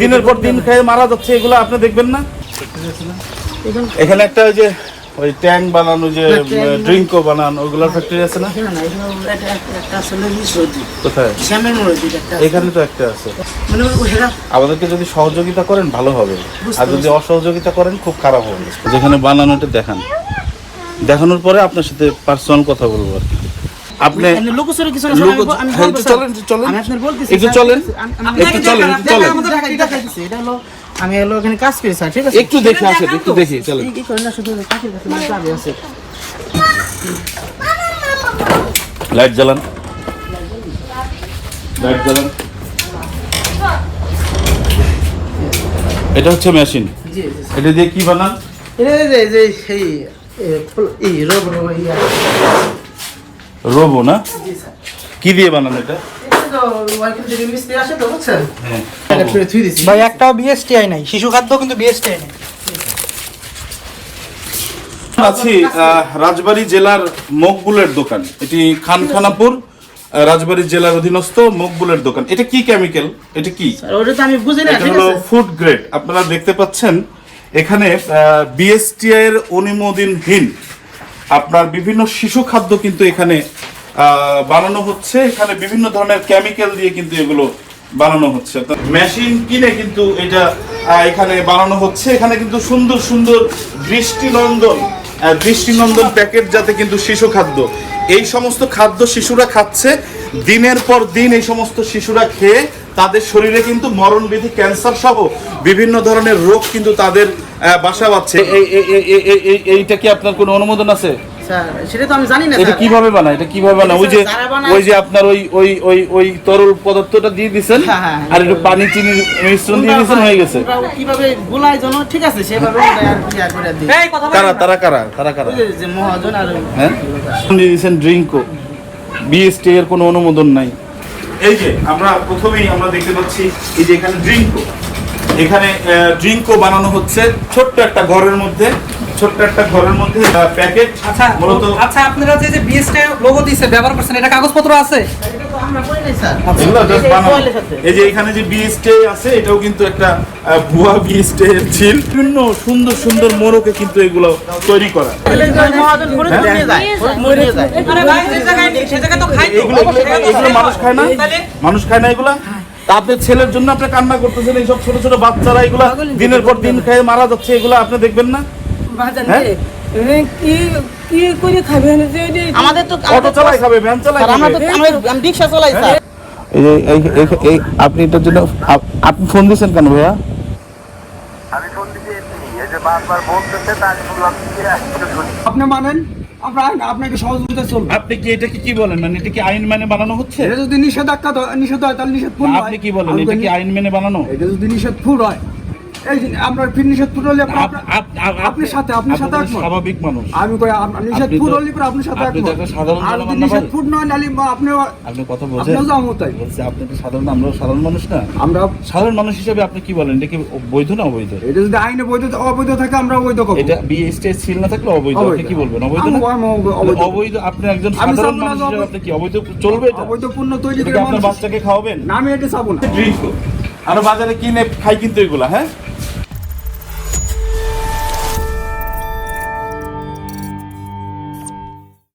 দিনের পর দিন খেয়ে মারা যাচ্ছে এগুলা আপনি দেখবেন না? এখানে একটা ওই যে ওই ট্যাঙ্ক বানানো যে ড্রিঙ্কও বানানো ওগুলোর ফ্যাক্টরি আছে না। কোথায়। এখানে তো একটা আছে। মানে আমাদেরকে যদি সহযোগিতা করেন ভালো হবে। আর যদি অসহযোগিতা করেন খুব খারাপ হবে। যেখানে বানানোটা দেখান। দেখানোর পরে আপনার সাথে পার্সোনাল কথা বলব আর কি। আপনি হ্যাঁ। চলেন, একটু চলেন। বলতেছি, একটু চলেন। একটু চলেন, চলেন। আমি এটা হলো আমি হলো এখানে কাজ করি স্যার ঠিক আছে একটু দেখে আসেন একটু দেখি চলেন করেন না, শুধু কাকের কাছে চাবি আছে। লাইট জ্বালান লাইট জ্বালান এটা হচ্ছে মেশিন। এটা দিয়ে কি বানান এই যে- এই যে রোবো না? কি দিয়ে বানানো এটা? হ্যাঁ। ভাই একটাও বিএসটিআই নাই। শিশু খাদ্য কিন্তু বিএসটিআই নাই। আছি আহ, রাজবাড়ী জেলার মকবুলের দোকান। এটি খানখানাপুর রাজবাড়ী জেলার অধীনস্থ মকবুলের দোকান। এটা কি কেমিক্যাল এটা কি? স্যার, ওটা তো আমি বুঝি না, এটা হলো ফুড গ্রেড আপনারা দেখতে পাচ্ছেন এখানে বিএসটিআই এর অনুমোদনহীন আপনার বিভিন্ন শিশু খাদ্য কিন্তু এখানে বানানো হচ্ছে। এখানে বিভিন্ন ধরনের কেমিক্যাল দিয়ে কিন্তু এগুলো বানানো হচ্ছে। মেশিন কিনে কিন্তু এটা এখানে বানানো হচ্ছে। এখানে কিন্তু সুন্দর সুন্দর দৃষ্টিনন্দন দৃষ্টিনন্দন প্যাকেট যাতে কিন্তু শিশু খাদ্য এই সমস্ত খাদ্য শিশুরা খাচ্ছে, দিনের পর দিন এই সমস্ত শিশুরা খেয়ে তাদের শরীরে কিন্তু মরণবিধি ক্যান্সার সহ বিভিন্ন ধরনের রোগ কিন্তু তাদের বাসা বাঁধছে। এই- এই- এই- এই- এই- এই- এইটা কি আপনার কোনো অনুমোদন আছে? স্যার, সেটা তো আমি জানি না এটা কীভাবে বানায়? এটা কীভাবে বানায়? ওই যে ওই যে আপনার ওই ওই ওই ওই তরল পদার্থটা দিয়ে দিছেন আর একটু পানি চিনির মিশ্রণ দিয়ে দিছেন হয়ে গেছে। কীভাবে গুলাই জন ঠিক আছে সেভাবে ওরা আর করে দিই। কারা তারা কারা তারা কারা? যে- যে মহাজন আর হ্যাঁ? দিয়ে দিয়েছেন ড্রিঙ্কও বিএসটি এর কোনো অনুমোদন নাই। এই যে আমরা প্রথমেই আমরা দেখতে পাচ্ছি এই যে এখানে ড্রিঙ্কও এখানে ড্রিঙ্কও বানানো হচ্ছে ছোট্ট একটা ঘরের মধ্যে। ছোট্ট একটা ঘরের মধ্যে প্যাকেট আচ্ছা মূলত আচ্ছা আপনারা যে যে লোগো দিয়েছে ব্যবহার করছেন এটা কাগজপত্র আছে? এই- যে এখানে যে বিএসটি এটাও কিন্তু একটা ভুয়া বিএসটি ছিল। বিভিন্ন সুন্দর সুন্দর মোড়কে কিন্তু এগুলো তৈরি করা। এগুলো তো মহাজন ফরিদ নিয়ে যায়, ফরিদ নিয়ে যায়। আরে ভাই যে জায়গায় নেই সে জায়গায় তো খাই তো। এগুলো এগুলো এগুলো মানুষ খায় না। তাহলে মানুষ খায় না এগুলা? আপনার ছেলের জন্য আপনি কান্না করতেছেন এইসব ছোট ছোট বাচ্চারা এগুলা দিনের পর দিন খেয়ে মারা যাচ্ছে এগুলা আপনি দেখবেন না? হ্যাঁ? কি? কি করে খাবেন যে যে- আমাদের তো অটো চালাই খাবে ভ্যান চালাই আমরা তো আমরা রিক্সা চালাই স্যার। এই এই- এই- এই আপনি এটার জন্য আপনি ফোন দিয়েছেন কেন ভাইয়া? আমি ফোন দিয়েছি এই যে বারবার বলতেছে তাই শুনলাম কি একটু শুনি? আপনি মানেন? আমরা আপনাকে সহযোগিতা চলবে। আপনি কি এটাকে কি বলেন? মানে এটা কি আইন মানে বানানো হচ্ছে? এটা যদি নিষেধাজ্ঞা নিষেধ হয় তাহলে নিষেধপুর হয়। আপনি কি বলেন? এটা কি আইন মেনে বানানো? এটা যদি নিষেধ নিষেধপুর হয়। এই আপনার ফির নিষেধপুর হলে আপনার- আপ- আপ- আপনার সাথে আপনার সাথে আপনি স্বাভাবিক মানুষ। আমি কই আপনার সাথে সাধারণ আর যদি নয় আপনি আপনি কথা বলছেন। আপনিও যাও তাই। বলছি আপনি তো সাধারণ আমরা সাধারণ মানুষ না। আমরা সাধারণ মানুষ হিসেবে আপনি কি বলেন? এটা কি বৈধ না অবৈধ? এটা যদি আইনে বৈধ অবৈধ থাকে আমরা অবৈধ করব। এটা বিএসটি ছিল না থাকলে অবৈধ। আপনি কি বলবেন? অবৈধ না? অবৈধ- আপনি একজন আমি সাধারণ মানুষ হিসেবে অবৈধ- আপনি কি অবৈধ? চলবে এটা? অবৈধ পণ্য তৈরি এটা করে আপনার বাচ্চাকে খাওয়াবেন? না আমি এটা চাবো না। ড্রিঙ্ক আর বাজারে কিনে খাই কিন্তু এগুলা হ্যাঁ?